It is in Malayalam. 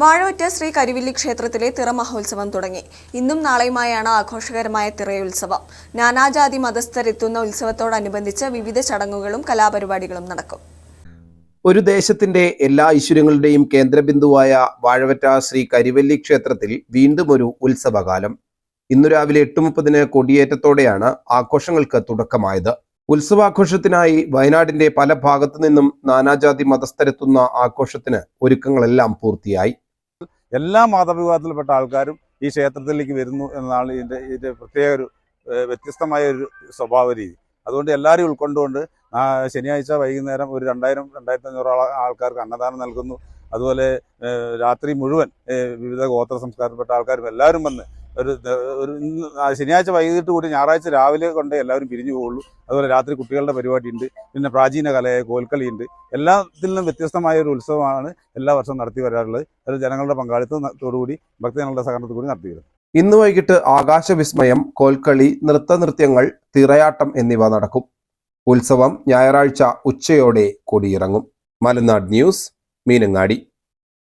വാഴവറ്റ ശ്രീ കരിവില്ലി ക്ഷേത്രത്തിലെ തിറ മഹോത്സവം തുടങ്ങി. ഇന്നും നാളെയുമായാണ് ആഘോഷകരമായ തിറയുത്സവം. നാനാജാതി മതസ്ഥരെത്തുന്ന ഉത്സവത്തോടനുബന്ധിച്ച് വിവിധ ചടങ്ങുകളും കലാപരിപാടികളും നടക്കും. ഒരു ദേശത്തിന്റെ എല്ലാ ഐശ്വര്യങ്ങളുടെയും കേന്ദ്രബിന്ദുവായ വാഴവറ്റ ശ്രീ കരിവല്ലി ക്ഷേത്രത്തിൽ വീണ്ടും ഒരു ഉത്സവകാലം. ഇന്നു രാവിലെ എട്ട് മുപ്പതിന് കൊടിയേറ്റത്തോടെയാണ് ആഘോഷങ്ങൾക്ക് തുടക്കമായത്. ഉത്സവാഘോഷത്തിനായി വയനാടിന്റെ പല ഭാഗത്തു നിന്നും നാനാജാതി മതസ്ഥരെത്തുന്ന ആഘോഷത്തിന് ഒരുക്കങ്ങളെല്ലാം പൂർത്തിയായി. എല്ലാ മതവിഭാഗത്തിൽപ്പെട്ട ആൾക്കാരും ഈ ക്ഷേത്രത്തിലേക്ക് വരുന്നു എന്നതാണ് ഇതിന്റെ ഇതിന്റെ പ്രത്യേക ഒരു വ്യത്യസ്തമായ ഒരു സ്വഭാവ രീതി. അതുകൊണ്ട് എല്ലാവരെയും ഉൾക്കൊണ്ടുകൊണ്ട് ശനിയാഴ്ച വൈകുന്നേരം ഒരു രണ്ടായിരം രണ്ടായിരത്തി അഞ്ഞൂറോളം ആൾക്കാർക്ക് അന്നദാനം നൽകുന്നു. അതുപോലെ രാത്രി മുഴുവൻ വിവിധ ഗോത്ര സംസ്കാരപ്പെട്ട ആൾക്കാരും എല്ലാവരും വന്ന് ഒരു ഒരു ശനിയാഴ്ച വൈകിട്ട് കൂടി ഞായറാഴ്ച രാവിലെ കൊണ്ട് എല്ലാവരും പിരിഞ്ഞു പോകുള്ളൂ. അതുപോലെ രാത്രി കുട്ടികളുടെ പരിപാടിയുണ്ട്. പിന്നെ പ്രാചീന കലയായ കോൽക്കളിയുണ്ട്. എല്ലാത്തിൽ നിന്നും വ്യത്യസ്തമായ ഒരു ഉത്സവമാണ് എല്ലാ വർഷവും നടത്തി വരാറുള്ളത്. അത് ജനങ്ങളുടെ പങ്കാളിത്തത്തോടുകൂടി ഭക്തജനങ്ങളുടെ സഹകരണത്തോടുകൂടി നടത്തി വരുന്നത് ഇന്ന് വൈകിട്ട് ആകാശവിസ്മയം കോൽക്കളി നൃത്തനൃത്യങ്ങൾ തിറയാട്ടം എന്നിവ നടക്കും. ഉത്സവം ഞായറാഴ്ച ഉച്ചയോടെ കൊടിയിറങ്ങും. മലനാട് ന്യൂസ് മീനങ്ങാടി.